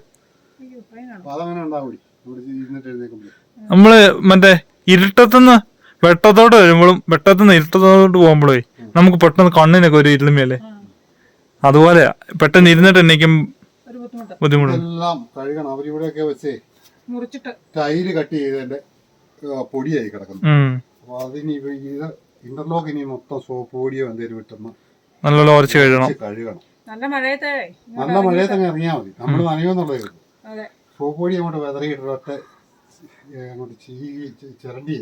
നമ്മൾ മറ്റേ ഇരുട്ടത്തുനിന്ന് വെട്ടത്തോട്ട് വരുമ്പോഴും വെട്ടത്തുനിന്ന് ഇരുട്ടത്തോട്ട് പോകുമ്പോഴേ നമുക്ക് പെട്ടെന്ന് കണ്ണിനൊക്കെ ഒരു ഇരുളിമയല്ലേ? അതുപോലെ പെട്ടെന്ന് ഇരുന്നിട്ട് എണീക്കും ബുദ്ധിമുട്ട്. എല്ലാം കഴുകണം. അവരിവിടെയൊക്കെ വെച്ചേ മുറിച്ചിട്ട്. ടൈൽ കട്ട് ചെയ്തതിന്റെ പൊടിയായി കിടക്കുന്നു. അപ്പൊ അതിനി ഇത് ഇന്റർലോക്ക് ഇനി മൊത്തം സോപ്പ് പൊടിയോ എന്തെങ്കിലും വിട്ടുന്ന നല്ല ഉരച്ച് കഴുകണം. കഴുകണം. നല്ല മഴയത്തെ നല്ല മഴയത്തെ ഇറങ്ങിയാൽ മതി. നമ്മൾ അതെ. സോപ്പ് പൊടി അങ്ങോട്ട് വെതറിയിട്ടൊക്കെ അങ്ങോട്ട് ചിരണ്ടി.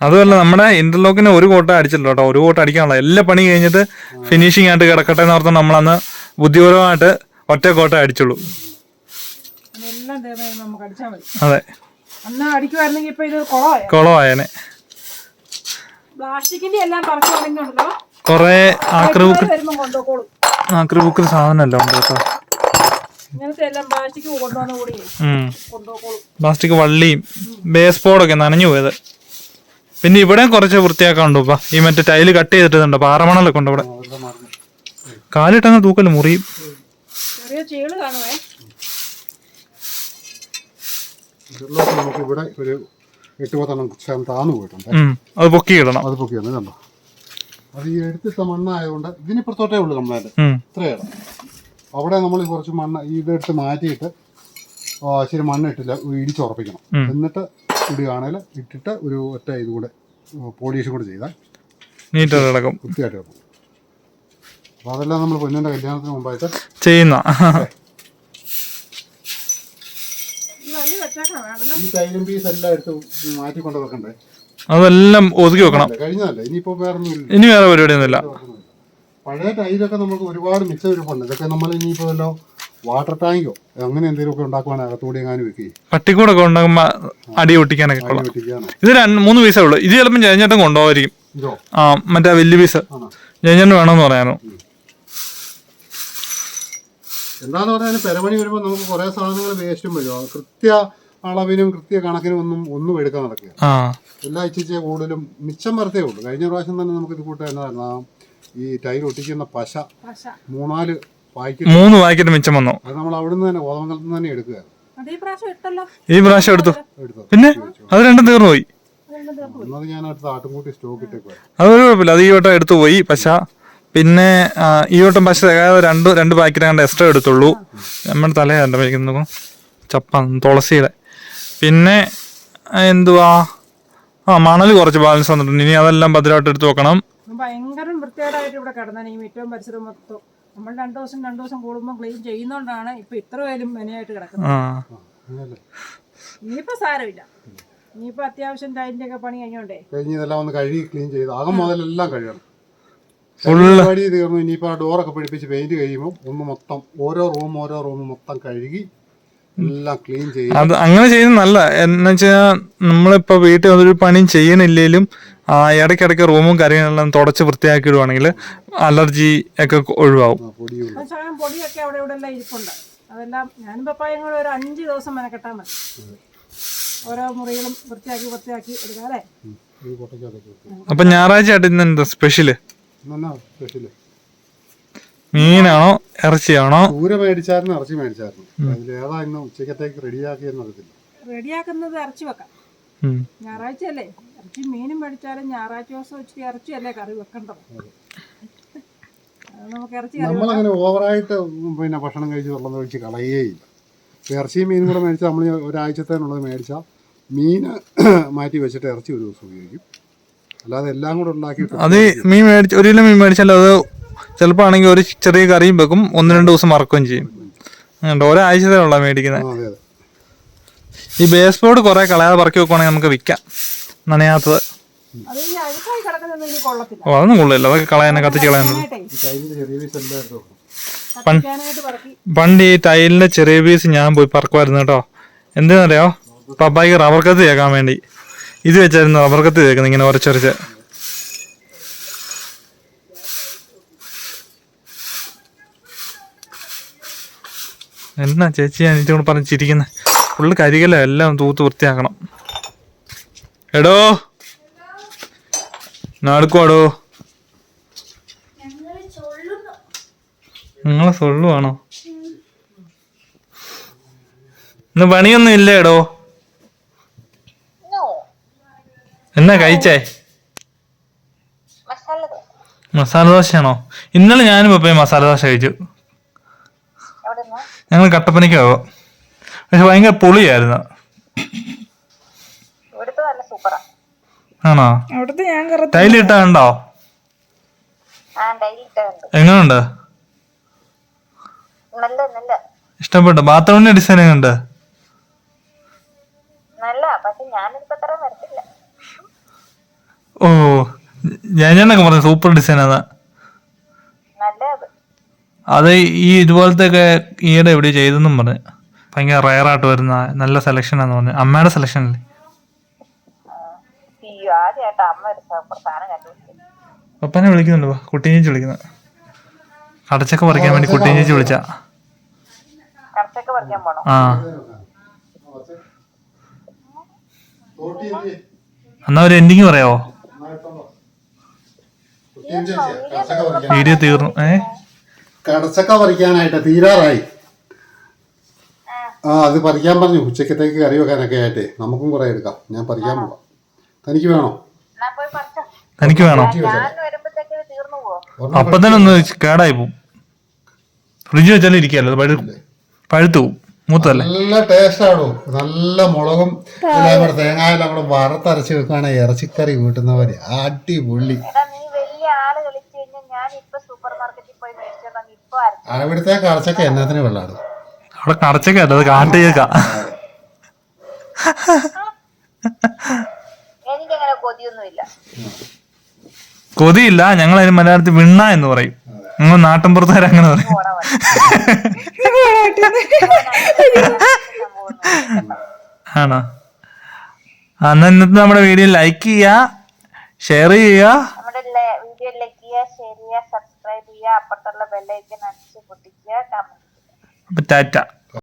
അതുമല്ല നമ്മുടെ ഇന്റർലോക്കിന് ഒരു കോട്ട അടിച്ചില്ല കേട്ടോ. ഒരു കോട്ട അടിക്കാനുള്ള. എല്ലാ പണി കഴിഞ്ഞിട്ട് ഫിനിഷിംഗ് ആയിട്ട് കിടക്കട്ടെ എന്ന് ഓർത്ത് നമ്മളന്ന് ബുദ്ധിപരമായിട്ട് ഒറ്റ കോട്ട അടിച്ചുള്ളൂ. അതെ. കൊളവായനെ. കുളമായനെ കൊറേ ആക്രി ബുക്ക് വരുമ്പോ കൊണ്ടുപോക്കോളും. ആക്രി ബുക്കിൽ സാധനമല്ല ഉണ്ട് കേട്ടോ പ്ലാസ്റ്റിക് വള്ളിയും ബേസ് ബോർഡൊക്കെ നനഞ്ഞു പോയത്. പിന്നെ ഇവിടെ കുറച്ച് വൃത്തിയാക്കാണ്ടോ ഇപ്പൊ ഈ മറ്റേ ടൈൽ കട്ട് ചെയ്തിട്ടുണ്ട് പാറമണലൊക്കെ ഉണ്ട് ഇവിടെ. കാലിട്ടങ്ങ് തൂക്കൽ മുറിയും. ചെറിയ ചീൾ കാണുവേ. ഇതിലോട്ട് നമുക്ക് ഇവിടെ ഒരു എട്ട് പത്തെണ്ണം ശകലം താന്നു പോയിട്ടുണ്ട്. അത് പൊക്കി ഇടണം അത് പൊക്കിയാണ് കണ്ടോ? അത് ഈ എടുത്തിട്ട മണ്ണായതുകൊണ്ട് ഇതിനിപ്പുറത്തോട്ടേ ഉള്ളൂ കംപ്ലൈന്റ്. ഇത്രയാണ് അവിടെ നമ്മൾ കുറച്ച് മണ്ണ് ഈ ഇതെടുത്ത് മാറ്റിയിട്ട് ശരി മണ്ണിട്ടില്ല ഇടിച്ചുറപ്പിക്കണം. എന്നിട്ട് ഇടുകയാണെങ്കിൽ ഇട്ടിട്ട് ഒരു ഒറ്റ ഇത് കൂടെ പോളീഷും കൂടെ ചെയ്താൽ നീറ്റ് കിടക്കും. വൃത്തിയായിട്ട് കിടക്കും. അപ്പോൾ അതെല്ലാം നമ്മൾ പൊന്നിന്റെ കല്യാണത്തിന് മുമ്പായിട്ട് ചെയ്യുന്ന. ഈ ടൈലും പീസ് എല്ലാം എടുത്ത് മാറ്റിക്കൊണ്ട് വെക്കണ്ടേ? അതെല്ലാം ഒതുക്കി വെക്കണം. അല്ലേ, കഴിഞ്ഞതല്ലേ? ഇനിയിപ്പോൾ വേറെ ഇനി വേറെ പരിപാടിയൊന്നുമില്ല. പഴയ ടൈലൊക്കെ നമുക്ക് ഒരുപാട് മിക്സ് ഇരിപ്പുണ്ട് ഇതൊക്കെ നമ്മൾ ഇനിയിപ്പോ വല്ലോ വാട്ടർ ടാങ്കോ അങ്ങനെ എന്തെങ്കിലുമൊക്കെ ഉണ്ടാക്കുവാണെങ്കിൽ അകത്തൂടി എങ്ങാനും വെക്കുകയും പട്ടിക്കൂടൊക്കെ ഉണ്ടാകുമ്പോ അടി ഒട്ടിക്കാനൊക്കെ കൊള്ളാം. ഇത് രണ്ട് മൂന്ന് പീസേ ഉള്ളൂ. ഇത് ചിലപ്പം ജയഞ്ഞേട്ടൻ കൊണ്ടുപോകായിരിക്കും ആ മറ്റേ വലിയ പീസ്. ജയഞ്ഞേട്ടൻ വേണമെന്ന് പറയാനോ. എന്താന്ന് പറഞ്ഞാൽ പെരമണി വരുമ്പോൾ നമുക്ക് കുറേ സാധനങ്ങൾ വേസ്റ്റും വരും. കൃത്യ അളവിനും കൃത്യ കണക്കിനും ഒന്നും ഒന്നും എടുക്കാൻ നടക്കുക ആ. എല്ലാ ഇച്ചിച്ച് കൂടുതലും മിച്ചം വരത്തേ ഉള്ളൂ. കഴിഞ്ഞ പ്രാവശ്യം തന്നെ നമുക്ക് ഇത് കൂട്ട എന്നതായിരുന്നു ഈ ടൈൽ ഒട്ടിക്കുന്ന പശ. പശ. മൂന്നാൽ പായ്ക്കറ്റ് മൂന്ന് പാക്കറ്റ് മിച്ചം വന്നു. അത് നമ്മൾ അവിടുന്ന് തന്നെ കോതമംഗലത്ത് നിന്ന് തന്നെ എടുക്കുക അത് ഈ പ്രാവശ്യം ഇട്ടല്ലോ ഈ പ്രാവശ്യം എടുത്തു. പിന്നെ അത് രണ്ടും തീർന്നു പോയി. അതൊരു കുഴപ്പമില്ല. അത് ഈ വട്ടം എടുത്തു പോയി പശ. പിന്നെ ഈ വട്ടം പശ തികയാതെ രണ്ട് രണ്ട് പാക്കറ്റ് കണ്ട് എക്സ്ട്രാ എടുത്തുള്ളൂ. നമ്മുടെ തലയാണ്ട് കഴിക്കുന്നു ചപ്പ തുളസിയുടെ പിന്നെ എന്തുവാ? ആ മണൽ കുറച്ച് ബാലൻസ് വന്നിട്ടുണ്ട്. ഇനി അതെല്ലാം ഭദ്രമായിട്ട് എടുത്ത് വെക്കണം. ഭയങ്കര വൃത്തികേടായിട്ട് ഇവിടെ കിടന്നാണ് ഈ മിറ്റവും പരിസരവും മൊത്തം. നമ്മൾ രണ്ടു ദിവസം രണ്ടു ദിവസം കൂടുമ്പോൾ ക്ലീൻ ചെയ്യുന്നോണ്ടാണ് ഇപ്പൊ ഇത്ര പേരും മെനയായിട്ട് കിടക്കുന്നത്. ഇനിയിപ്പോ സാരമില്ല. ഇനിയിപ്പോ അത്യാവശ്യം ടൈലിന്റെ ഒക്കെ പണി കഴിഞ്ഞോണ്ടേ. കഴിഞ്ഞതെല്ലാം ഒന്ന് കഴുകി ക്ലീൻ ചെയ്ത്. ആകെ മുതലെല്ലാം കഴുകണം. Full- പരിപാടി തീർന്നു. ഇനിയിപ്പോൾ ആ ഡോറൊക്കെ പിടിപ്പിച്ച് പെയിന്റ് കഴിയുമ്പോൾ ഒന്ന് മൊത്തം ഓരോ റൂം ഓരോ റൂം മൊത്തം കഴുകി എല്ലാം ക്ലീൻ ചെയ്യും അത് അങ്ങനെ ചെയ്യുന്നത് നല്ല. എന്ന് വെച്ചാൽ നമ്മളിപ്പോ വീട്ടിൽ ഒരു പണിയും ചെയ്യണില്ലേലും ആ, ഇടയ്ക്കിടയ്ക്ക് റൂമും കാര്യങ്ങളെല്ലാം തുടച്ച് വൃത്തിയാക്കി ഇടുവാണെങ്കിൽ അലർജി ഒക്കെ ഒഴിവാകും ശകലം പൊടിയൊക്കെ അവിടെ ഇവിടെ എല്ലാം ഇരിപ്പുണ്ട്. അതെല്ലാം ഞാനും പപ്പായും കൂടെ ഒരു അഞ്ച് ദിവസം മെനക്കെട്ടാൽ മതി. ഓരോ മുറികളും വൃത്തിയാക്കി എടുക്കാം അല്ലേ. അപ്പൊ ഞായറാഴ്ച ആയിട്ട് ഇന്ന് എന്താ സ്പെഷ്യൽ മീനാണോ? ഇറച്ചിയാണോ? ഊര മേടിച്ചായിരുന്നു ഇറച്ചി മേടിച്ചായിരുന്നു. അതിലേതാ ഏതാ ഇന്ന് ഉച്ചക്കത്തേക്ക് റെഡിയാക്കിയെന്ന് അറിയത്തില്ല. റെഡിയാക്കുന്നത് ഇറച്ചി വെക്കാം. ഞായറാഴ്ച അല്ലേ ഇറച്ചി മീനും മേടിച്ചാലും ഞായറാഴ്ച ദിവസം വെച്ചിട്ട് ഇറച്ചി അല്ലേ കറി വെക്കണ്ടോ നമ്മളങ്ങനെ ഓവറായിട്ട് പിന്നെ ഭക്ഷണം കഴിച്ച് വെള്ളം കഴിച്ച് കളയുകയില്ല. ഇറച്ചിയും മീനും കൂടെ മേടിച്ചാൽ നമ്മൾ ഒരാഴ്ചത്തേനുള്ളത് മേടിച്ചാൽ മീൻ മാറ്റി വെച്ചിട്ട് ഇറച്ചി ഒരു ദിവസം ഉപയോഗിക്കും. അല്ലാതെ എല്ലാം കൂടെ ഉണ്ടാക്കി അത് മീൻ മേടിച്ച് ഒരു കിലോ മീൻ മേടിച്ചാൽ അത് ചിലപ്പോൾ ആണെങ്കിൽ ഒരു ചെറിയ കറിയും വെക്കും ഒന്ന് രണ്ട് ദിവസം മറക്കുകയും ചെയ്യും. അതുകൊണ്ട് ഒരാഴ്ചത്തേനുള്ള മേടിക്കുന്നത് ഈ ബേസ് ബോർഡ് കുറെ കളയാതെ പറക്കി വെക്കുവാണെങ്കിൽ നമുക്ക് വിൽക്കാം. നനയാത്തത്. ഓ അതൊന്നും കൊള്ളില്ല അതൊക്കെ കളയാനെ കത്തിച്ച് പറക്കി. പണ്ട് ഈ ടൈലിന്റെ ചെറിയ പീസ് ഞാൻ പോയി പറക്കുമായിരുന്നു കേട്ടോ. എന്തിനറിയോ പപ്പായ്ക്ക് റബ്ബർ കത്ത് കേൾക്കാൻ വേണ്ടി. ഇത് വെച്ചായിരുന്നു റബ്ബർ കത്ത് തേക്കുന്നത് ഇങ്ങനെ ഉരച്ചുരച്ച് എന്നാ ചേച്ചി ഞാൻ ഇതിനോട് പറഞ്ഞ് ചിരിക്കുന്നത് ഫുള്ള് കരികല എല്ലാം തൂത്ത് വൃത്തിയാക്കണം. എടോ. നാടുക്കുവാടോ നിങ്ങളെ സൊള്ളുവാണോ ഇന്ന് പണിയൊന്നും ഇല്ല എടോ. എന്നാ കഴിച്ചേ? മസാല ദോശ. മസാല ദോശയാണോ? ഇന്നലെ ഞാനും ഇപ്പൊ മസാല ദോശ കഴിച്ചു. ഞങ്ങൾ കട്ടപ്പനയ്ക്ക് പോവാം. പക്ഷെ ഭയങ്കര പുളിയായിരുന്നു. ആണോ? ടൈലിട്ട കണ്ടോ എങ്ങനുണ്ട്? ഇഷ്ടപ്പെട്ടു. ബാത്റൂമിന്റെ ഡിസൈൻ എങ്ങനുണ്ട്? നല്ല പക്ഷെ ഞാനിപ്പോ അത്ര വരത്തില്ല ഓ ഞാൻ ഞാനൊക്കെ പറഞ്ഞു സൂപ്പർ ഡിസൈൻ അതാ നല്ല അത് ഈ ഇതുപോലത്തെ ഒക്കെ ഈയിടെ എവിടെ ചെയ്തെന്നും പറഞ്ഞു ഭയങ്കര റയറായിട്ട് വരുന്ന നല്ല സെലക്ഷൻ ആന്ന് പറഞ്ഞു അമ്മയുടെ സെലക്ഷൻ അല്ലേ പപ്പനെ വിളിക്കുന്നുണ്ട് വാ കുട്ടീനേച്ചി വിളിക്കുന്നു കടച്ചക്ക പറിക്കാൻ വേണ്ടി വിളിച്ച ചക്ക പറിക്കാൻ പോണോ ആ? എന്നാ ഒരു എൻഡിങ് പറയാവോ നന്നായിട്ടുണ്ടോ? കുട്ടിയും ചേച്ചിയാ, കടച്ചക്ക പറിക്കാൻ. വീഡിയോ തീർന്നു. ഏ? കടച്ചക്ക പറിക്കാനായിട്ട് തീരാറായി. ആ. അത് പറിക്കാൻ പറഞ്ഞു. ഉച്ചക്കത്തേക്ക് കറി വെക്കാനൊക്കെ ആയിട്ട്. നമുക്കും കുറെ എടുക്കാം. ഞാൻ പറിക്കാൻ പോവാം. തനിക്ക് വേണോ? തനിക്ക് വേണോ? അപ്പൊ തന്നെ ഒന്ന് കേടായി പോവും. ഫ്രിഡ്ജ് വെച്ചാലും ഇരിക്കല്ലോ പഴു പഴുത്തു പോവും. മൂത്തല്ലേ നല്ല ടേസ്റ്റ് ആണോ നല്ല മുളകും എല്ലാം കൂടെ തേങ്ങയെല്ലാം കൂടെ വറുത്തരച്ച് വെക്കുകയാണെങ്കിൽ ഇറച്ചിക്കറി കൂട്ടുന്നവര് അടിപൊളി. അവിടുത്തെ കടച്ചക്ക എന്നാത്തിന് വെള്ളമാണ് അവിടെ കടച്ചേക്കല്ല അത് കാട്ടേക്ക എനിക്കങ്ങനെ കൊതിയൊന്നുമില്ല. കൊതിയില്ല ഞങ്ങൾ അതിന് മലയാളത്തിൽ വിണ്ണ എന്ന് പറയും. നിങ്ങൾ നാട്ടിൻപുറത്തുകാർ അങ്ങനെ പറയും. ആണോ? അന്ന് ഇന്നത്തെ നമ്മുടെ വീഡിയോ ലൈക്ക് ചെയ്യുക ഷെയർ ചെയ്യുക. ചെയ്യുക സബ്സ്ക്രൈബ് ചെയ്യുക അപ്പുറത്തുള്ള ബെല്ലൈക്കൻ അടിച്ച് പൊട്ടിക്കുക കമന്റ് അപ്പൊ